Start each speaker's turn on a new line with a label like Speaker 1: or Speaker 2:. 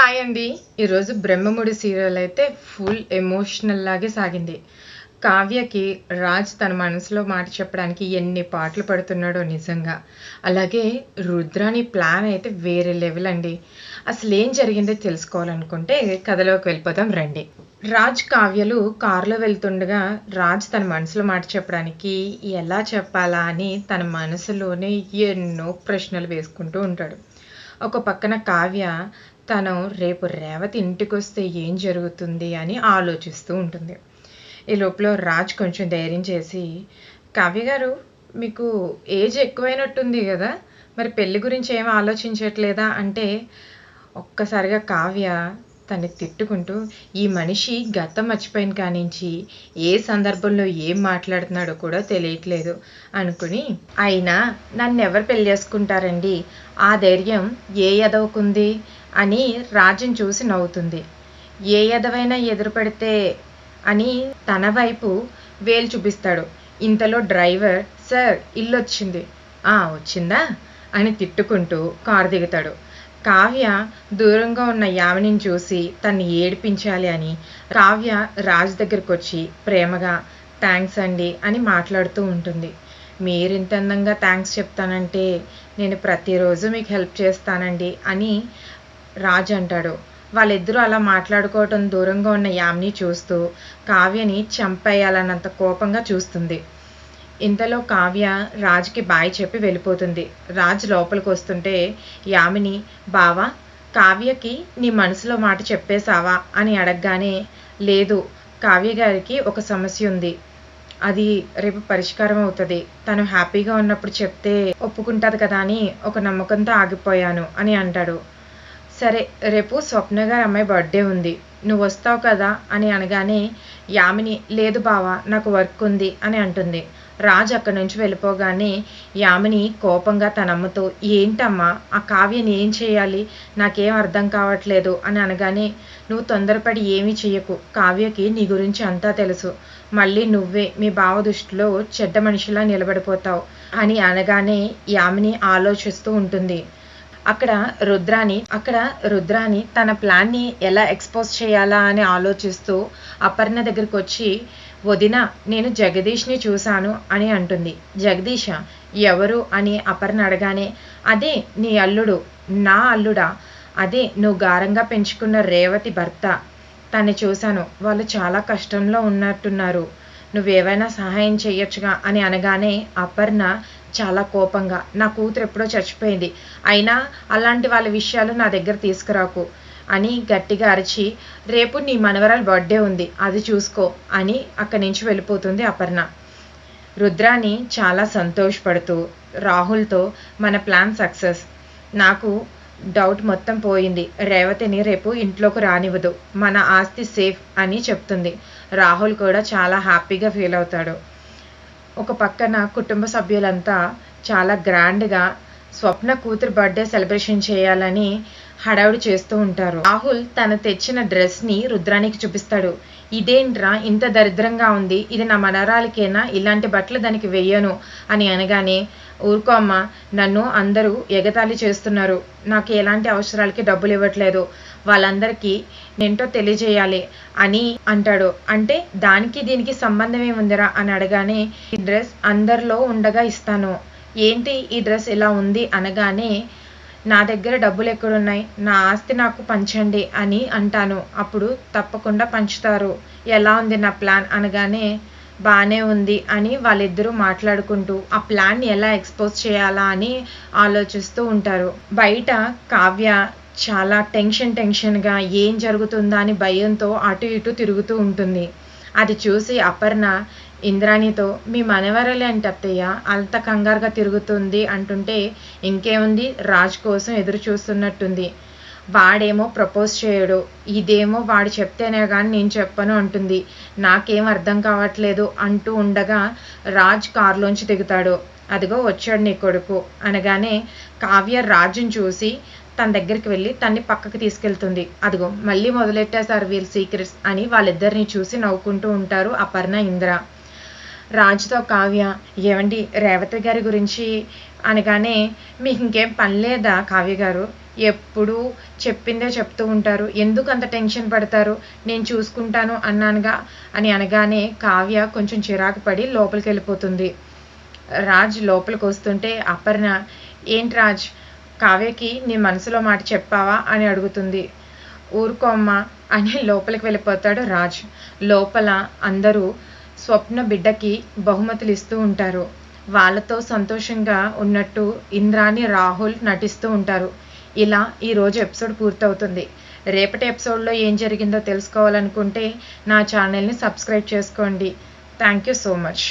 Speaker 1: Hi అండి. ఈరోజు Brahmamudi serial అయితే ఫుల్ ఎమోషనల్ లాగే సాగింది. కావ్యకి రాజ్ తన మనసులో మాట చెప్పడానికి ఎన్ని పాటలు పడుతున్నాడో నిజంగా. అలాగే రుద్రాని ప్లాన్ అయితే వేరే లెవెల్ అండి. అసలు ఏం జరిగిందో తెలుసుకోవాలనుకుంటే కథలోకి వెళ్ళిపోతాం రండి. రాజ్ కావ్యలు కారులో వెళ్తుండగా రాజ్ తన మనసులో మాట చెప్పడానికి ఎలా చెప్పాలా అని తన మనసులోనే ఎన్నో ప్రశ్నలు వేసుకుంటూ ఉంటాడు. ఒక పక్కన కావ్య తను రేపు రేవతి ఇంటికి వస్తే ఏం జరుగుతుంది అని ఆలోచిస్తూ ఉంటుంది. ఈ లోపల రాజ్ కొంచెం ధైర్యం చేసి కావ్య గారు మీకు ఏజ్ ఎక్కువైనట్టుంది కదా మరి పెళ్ళి గురించి ఏం ఆలోచించట్లేదా? అంటే ఒక్కసారిగా కావ్య తన్ని తిట్టుకుంటూ ఈ మనిషి గతం మర్చిపోయిన కానించి ఏ సందర్భంలో ఏం మాట్లాడుతున్నాడో కూడా తెలియట్లేదు అనుకుని అయినా నన్ను ఎవరు పెళ్ళి చేసుకుంటారండి? ఆ ధైర్యం ఏ ఎదవకుంది అని రాజ్యం చూసి నవ్వుతుంది. ఏ ఎదవైనా ఎదురు పెడితే అని తన వైపు వేలు చూపిస్తాడు. ఇంతలో డ్రైవర్ సార్ ఇల్లు వచ్చింది "ఆ, వచ్చిందా? అని తిట్టుకుంటూ కారు దిగుతాడు. కావ్య దూరంగా ఉన్న యామిని చూసి తన్ని ఏడిపించాలి అని కావ్య రాజ్ దగ్గరికి వచ్చి ప్రేమగా థ్యాంక్స్ అండి అని మాట్లాడుతూ ఉంటుంది. మీరు ఇంత అందంగా థ్యాంక్స్ చెప్తానంటే నేను ప్రతిరోజు మీకు హెల్ప్ చేస్తానండి అని రాజ్ అంటాడు. వాళ్ళిద్దరూ అలా మాట్లాడుకోవటం దూరంగా ఉన్న యామిని చూస్తూ కావ్యని చంపేయాలన్నంత కోపంగా చూస్తుంది. ఇంతలో కావ్య రాజ్కి బాయ్ చెప్పి వెళ్ళిపోతుంది. రాజు లోపలికి వస్తుంటే యామిని బావా కావ్యకి నీ మనసులో మాట చెప్పేశావా? అని అడగగానే లేదు కావ్య గారికి ఒక సమస్య ఉంది. అది రేపు పరిష్కారం అవుతుంది. తను హ్యాపీగా ఉన్నప్పుడు చెప్తే ఒప్పుకుంటుంది కదా అని ఒక నమ్మకంతో ఆగిపోయాను అని అంటాడు. సరే రేపు స్వప్న గారి అమ్మాయి బర్త్డే ఉంది. నువ్వు వస్తావు కదా? అని అనగానే యామిని లేదు బావా నాకు వర్క్ ఉంది అని అంటుంది. రాజు అక్కడి నుంచి వెళ్ళిపోగానే యామిని కోపంగా తన అమ్మతో ఏంటమ్మా ఆ కావ్యని ఏం చేయాలి? నాకేం అర్థం కావట్లేదు అని అనగానే నువ్వు తొందరపడి ఏమీ చెయ్యకు. కావ్యకి నీ గురించి అంతా తెలుసు. మళ్ళీ నువ్వే మీ బావ దృష్టిలో చెడ్డ మనిషిలా నిలబడిపోతావు అని అనగానే యామిని ఆలోచిస్తూ ఉంటుంది. అక్కడ రుద్రాని అక్కడ రుద్రాని తన ప్లాన్ని ఎలా ఎక్స్పోజ్ చేయాలా అని ఆలోచిస్తూ అపర్ణ దగ్గరికి వచ్చి వదిన నేను జగదీష్ని చూశాను అని అంటుంది. జగదీష ఎవరు? అని అపర్ణ అడగానే అదే నీ అల్లుడు నా అల్లుడా? అదే నువ్వు గారంగా పెంచుకున్న రేవతి భర్త. తన్ని చూశాను. వాళ్ళు చాలా కష్టంలో ఉన్నట్టున్నారు. నువ్వేవైనా సహాయం చేయొచ్చుగా అని అనగానే అపర్ణ చాలా కోపంగా నా కూతురు ఎప్పుడో చచ్చిపోయింది. అయినా అలాంటి వాళ్ళ విషయాలు నా దగ్గర తీసుకురాకు అని గట్టిగా అరిచి రేపు నీ మనవరాలు బర్త్డే ఉంది అది చూసుకో అని అక్కడి నుంచి వెళ్ళిపోతుంది అపర్ణ. రుద్రాని చాలా సంతోషపడుతూ రాహుల్తో మన ప్లాన్ సక్సెస్. నాకు డౌట్ మొత్తం పోయింది. రేవతిని రేపు ఇంట్లోకి రానివ్వదు. మన ఆస్తి సేఫ్ అని చెప్తుంది. రాహుల్ కూడా చాలా హ్యాపీగా ఫీల్ అవుతాడు. ఒక పక్కన కుటుంబ సభ్యులంతా చాలా గ్రాండ్గా స్వప్న కూతురు బర్త్డే సెలబ్రేషన్ చేయాలని హడావుడి చేస్తూ ఉంటారు. రాహుల్ తను తెచ్చిన డ్రెస్ని రుద్రానికి చూపిస్తాడు. ఇదేంట్రా ఇంత దరిద్రంగా ఉంది. ఇది నా మనరాలకేనా ఇలాంటి బట్టలు దానికి వెయ్యను అని అనగానే ఊరుకో అమ్మ నన్ను అందరూ ఎగతాళి చేస్తున్నారు. నాకు ఎలాంటి అవసరాలకి డబ్బులు ఇవ్వట్లేదు. వాళ్ళందరికీ నేంటో తెలియజేయాలి అని అంటాడు. అంటే దానికి దీనికి సంబంధం ఏముందిరా? అని అడగానే ఈ డ్రెస్ అందరిలో ఉండగా ఇస్తాను. ఏంటి ఈ డ్రెస్ ఇలా ఉంది అనగానే నా దగ్గర డబ్బులు ఎక్కడున్నాయి? నా ఆస్తి నాకు పంచండి అని అంటాను. అప్పుడు తప్పకుండా పంచుతారు. ఎలా ఉంది నా ప్లాన్ అనగానే బాగానే ఉంది అని వాళ్ళిద్దరూ మాట్లాడుకుంటూ ఆ ప్లాన్ని ఎలా ఎక్స్పోజ్ చేయాలా అని ఆలోచిస్తూ ఉంటారు. బయట కావ్య చాలా టెన్షన్ టెన్షన్గా ఏం జరుగుతుందా అని భయంతో అటు ఇటు తిరుగుతూ ఉంటుంది. అది చూసి అపర్ణ ఇంద్రాణితో మీ మనవరలే అంటే అత్తయ్య అంత కంగారుగా తిరుగుతుంది అంటుంటే ఇంకేముంది? రాజ్ కోసం ఎదురు చూస్తున్నట్టుంది వాడేమో ప్రపోజ్ చేయడు. ఇదేమో వాడు చెప్తేనే కానీ నేను చెప్పను అంటుంది. నాకేం అర్థం కావట్లేదు అంటూ ఉండగా రాజ్ కారులోంచి దిగుతాడు. అదిగో వచ్చాడు నీ కొడుకు అనగానే కావ్య రాజుని చూసి తన దగ్గరికి వెళ్ళి తన్ని పక్కకి తీసుకెళ్తుంది. అదిగో మళ్ళీ మొదలెట్టేశారు వీళ్ళు సీక్రెట్స్ అని వాళ్ళిద్దరిని చూసి నవ్వుకుంటూ ఉంటారు అపర్ణ ఇంద్ర. రాజుతో కావ్య ఏమండి రేవతి గారి గురించి అనగానే మీకు ఇంకేం పని లేదా కావ్య గారు? ఎప్పుడూ చెప్పిందే చెప్తూ ఉంటారు. ఎందుకు అంత టెన్షన్ పడతారు? నేను చూసుకుంటాను అన్నానుగా అని అనగానే కావ్య కొంచెం చిరాకు పడి లోపలికి వెళ్ళిపోతుంది రాజ్ లోపలికి వస్తుంటే అపర్ణ ఏంటి రాజ్? కావ్యకి నీ మనసులో మాట చెప్పావా? అని అడుగుతుంది. ఊరుకోమ్మ అని లోపలికి వెళ్ళిపోతాడు రాజ్. లోపల అందరూ స్వప్న బిడ్డకి బహుమతులు ఇస్తూ ఉంటారు. వాళ్ళతో సంతోషంగా ఉన్నట్టు ఇంద్రాని రాహుల్ నటిస్తూ ఉంటారు. ఇలా ఈరోజు ఎపిసోడ్ పూర్తవుతుంది. రేపటి ఎపిసోడ్లో ఏం జరిగిందో తెలుసుకోవాలనుకుంటే నా ఛానల్ని సబ్స్క్రైబ్ చేసుకోండి. Thank you so much.